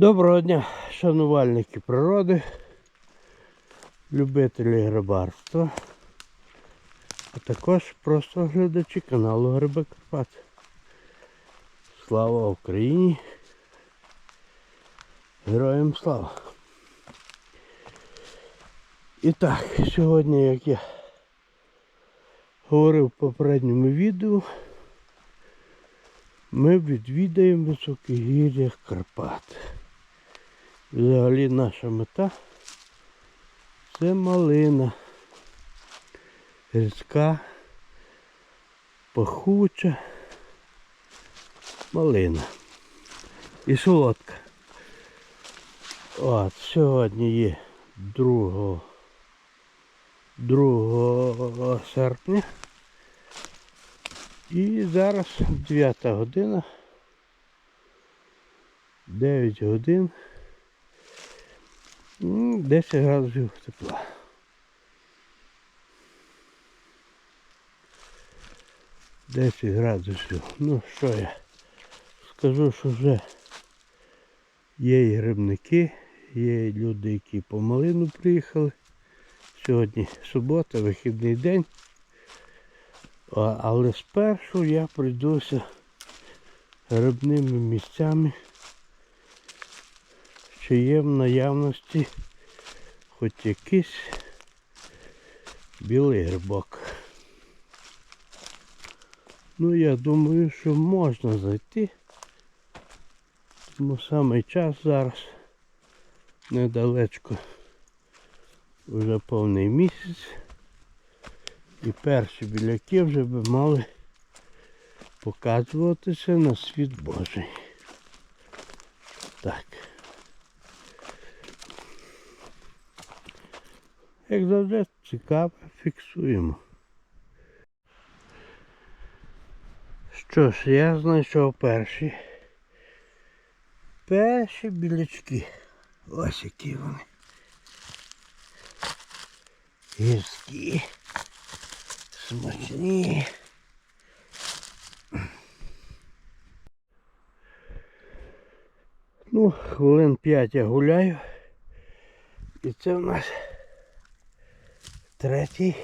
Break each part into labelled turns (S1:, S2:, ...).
S1: Доброго дня, шанувальники природи, любителі грибарства, а також просто глядачі каналу Гриби Карпат. Слава Україні! Героям слава! І так, сьогодні, як я говорив в попередньому відео, ми відвідаємо високогір'я Карпат. Взагалі наша мета це малина. Гірська, пахуча малина. І солодка. От, сьогодні є 2, 2 серпня. І зараз 9 година. 9 годин. М, 10 градусів тепла. Десять градусів. Ну що я скажу, що вже є і грибники, є і люди, які по малину приїхали. Сьогодні субота, вихідний день. Але спершу я пройдуся грибними місцями, чи є в наявності хоч якийсь білий грибок. Ну я думаю, що можна зайти. Тому саме час зараз недалечко вже повний місяць. І перші біляки вже би мали показуватися на світ Божий. Як завжди, цікаво, фіксуємо. Що ж, я знайшов перші. Перші білячки. Ось які вони. Гірські. Смачні. Ну, хвилин 5 я гуляю. І це в нас третій.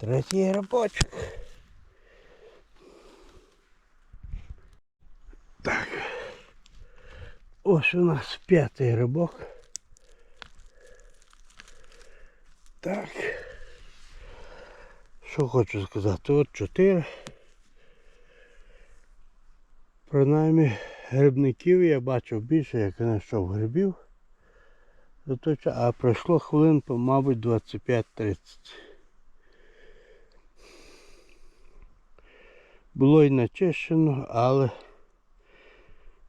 S1: Третій грибочок. Так. Ось у нас п'ятий грибок. Так. Що хочу сказати? От чотири. Принаймні грибників я бачив більше, як я знайшов грибів. А пройшло хвилин, мабуть, 25-30. Було й начищено, але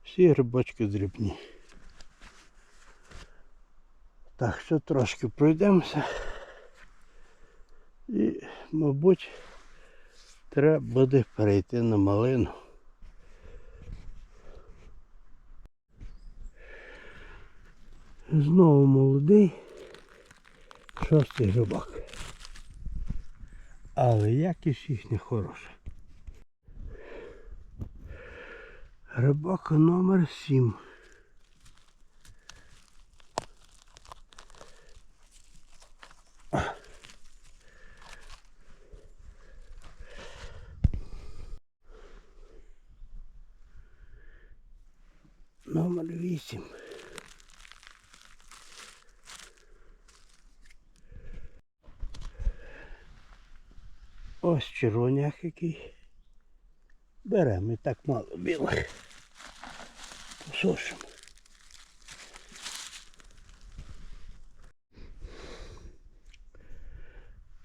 S1: всі грибочки дрібні. Так, що трошки пройдемося. І, мабуть, треба буде перейти на малину. Знову молодий, шостий грибок. Але якість їхня хороша. Рибак номер 7. Номер 8. Ось червоняк який. Беремо і так мало білих. Посушимо.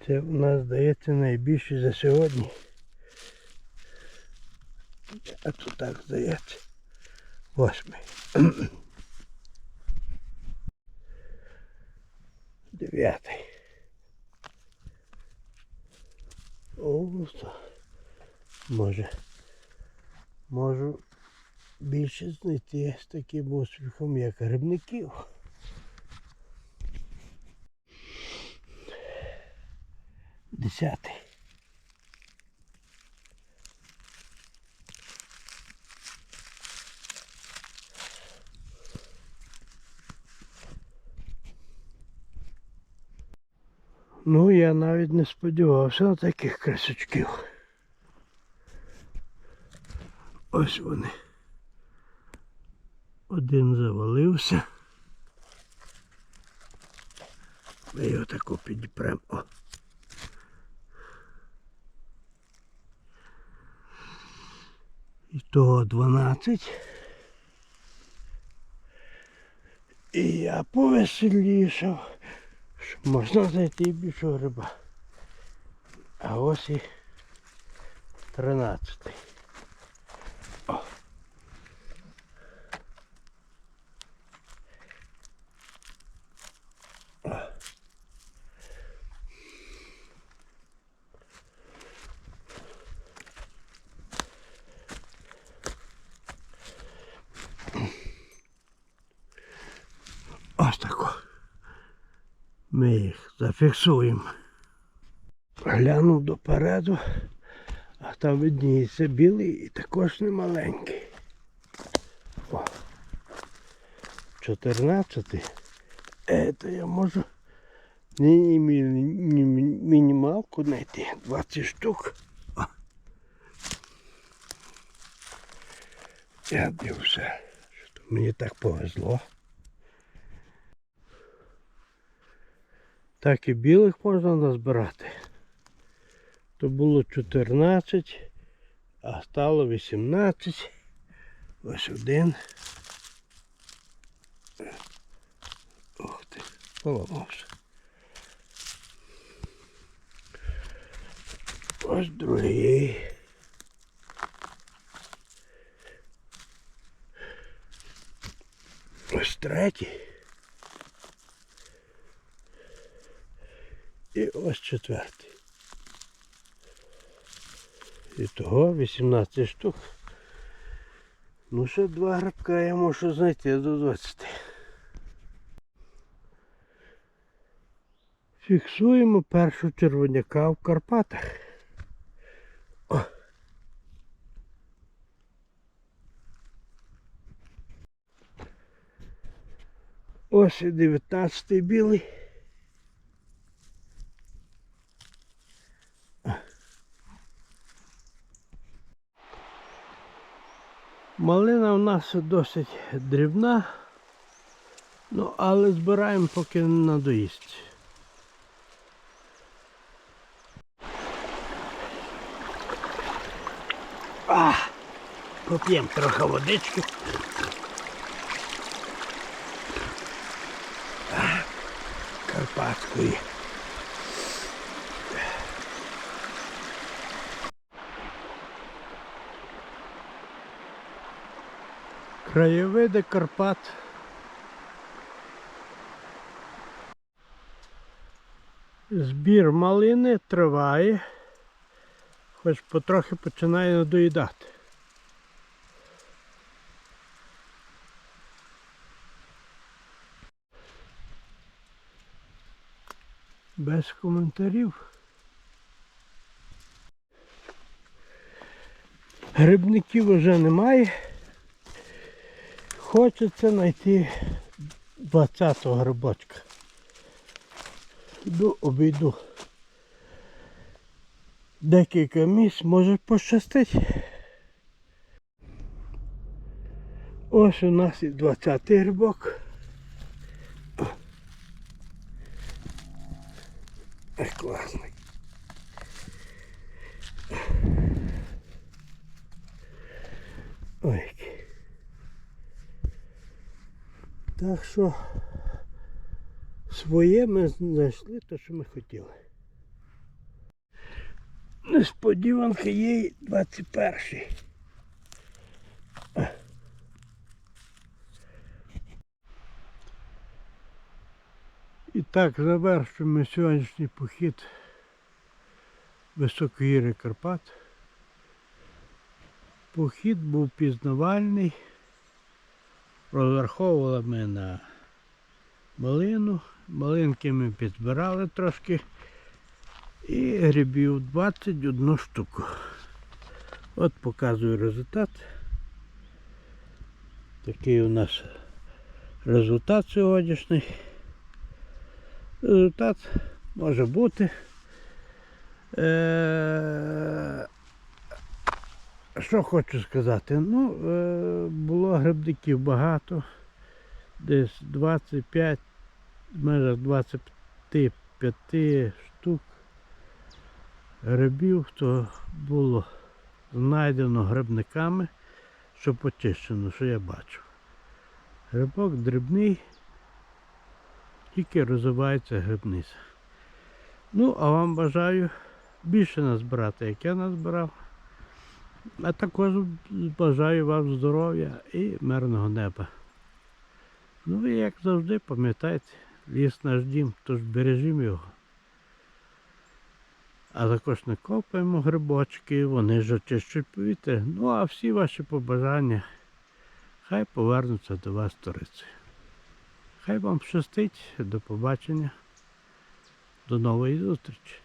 S1: Це у нас здається найбільше за сьогодні. А то так здається. Восьмий. Дев'ятий. О. Може. Можу більше знайти з таким успіхом, як грибників. Десятий. Ну, я навіть не сподівався на таких красочків. Ось вони. Один завалився. Ми його тако підіпремо. О. І того 12. І я повеселішав, можна знайти і більшого гриба. А ось і 13. О. Ось тако. Ми їх зафіксуємо. Глянув допереду, а там видніється білий і також не маленький. О. 14. Это я можу ні, мінімалку знайти. 20 штук. О. Я дивився, що мені так повезло. Так і білих можна назбирати. То було 14, а стало 18. Ось один. Ух ти, поламався. Ось другий. Ось третій. І ось четвертий. І того 18 штук. Ну ще два грибка я можу знайти до 20. Фіксуємо першу червоняка в Карпатах. О. Ось і 19 білий. Малина у нас досить дрібна, ну але збираємо поки не надоїсть. А, поп'ємо трохи водички. Карпатської. Краєвиди Карпат. Збір малини триває, хоч потрохи починає надоїдати. Без коментарів. Грибників вже немає. Хочеться знайти 20-го грибочка. Йду, обійду. Декілька місць може пощастить. Ось у нас і 20-й грибок. Класний. Ой. який. Так що своє ми знайшли те, що ми хотіли. Несподіванка є й 21. І так завершуємо сьогоднішній похід Високогір'я Карпат. Похід був пізнавальний. Розраховували ми на малину. Малинки ми підзбирали трошки. І грибів 21 штуку. От показую результат. Такий у нас результат сьогоднішній. Результат може бути. Е, що хочу сказати? Ну, е, було грибників багато. Десь 25, майже 25 штук грибів, то було знайдено грибниками, що почищено, що я бачу. Грибок дрібний, тільки розвивається грибниця. Ну, а вам бажаю більше назбирати, як я назбирав. А також бажаю вам здоров'я і мирного неба. Ну і як завжди, пам'ятайте, ліс наш дім, тож бережімо його. А також не копаємо грибочки, вони ж очищують повітря. Ну а всі ваші побажання хай повернуться до вас сторицею. Хай вам щастить, до побачення, до нової зустрічі.